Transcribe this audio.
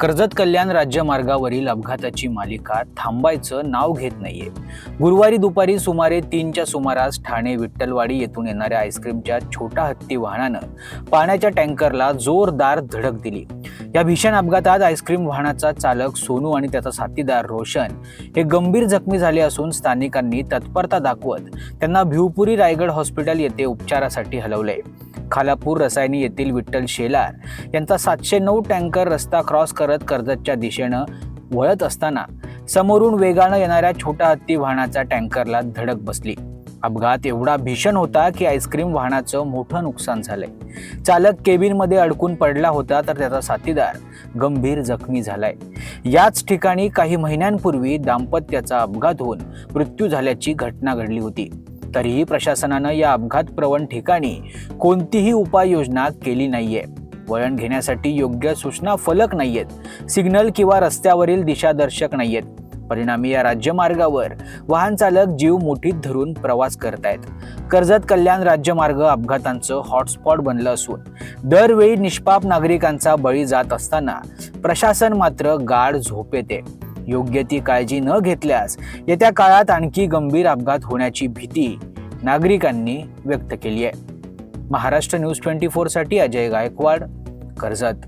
कर्जत कल्याण राज्यमार्गावरील अपघाताची मालिका थांबायचं नाव घेत नाहीये. गुरुवारी दुपारी सुमारे तीनच्या सुमारास ठाणे विठ्ठलवाडी येथून येणाऱ्या आईस्क्रीमच्या छोटा हत्ती वाहनानं पाण्याच्या टँकरला जोरदार धडक दिली. या भीषण अपघातात आईस्क्रीम वाहनाचा चालक सोनू आणि त्याचा साथीदार रोशन हे गंभीर जखमी झाले असून स्थानिकांनी तत्परता दाखवत त्यांना भिवपुरी रायगड हॉस्पिटल येथे उपचारासाठी हलवले खालापूर रसायनी येथील विठ्ठल शेलार यांचा सातशे नऊ टँकर रस्ता क्रॉस करत कर्जतच्या दिशेनं वळत असताना समोरून वेगानं येणाऱ्या छोटा हत्ती वाहनाच्या टँकरला धडक बसली. अपघात एवढा भीषण होता की आईस्क्रीम वाहनाचं मोठं नुकसान झालंय. चालक केबिनमध्ये अडकून पडला होता तर त्याचा साथीदार गंभीर जखमी झालाय. याच ठिकाणी काही महिन्यांपूर्वी दाम्पत्याचा अपघात होऊन मृत्यू झाल्याची घटना घडली होती. तरीही प्रशासनानं या अपघात प्रवण ठिकाणी कोणतीही उपाययोजना केली नाहीये. वळण घेण्यासाठी योग्य सूचना फलक नाहीयेत. सिग्नल किंवा रस्त्यावरील दिशादर्शक नाहीयेत. परिणामी या राज्यमार्गावर वाहन चालक जीव मुठीत धरून प्रवास करतायत. कर्जत कल्याण राज्यमार्ग अपघातांचं हॉटस्पॉट बनलं असून दरवेळी निष्पाप नागरिकांचा बळी जात असताना प्रशासन मात्र गाढ झोपेते योग्य ती काळजी न घेतल्यास येत्या काळात आणखी गंभीर अपघात होण्याची भीती नागरिकांनी व्यक्त केली आहे. महाराष्ट्र न्यूज ट्वेंटी फोरसाठी अजय गायकवाड कर्जत.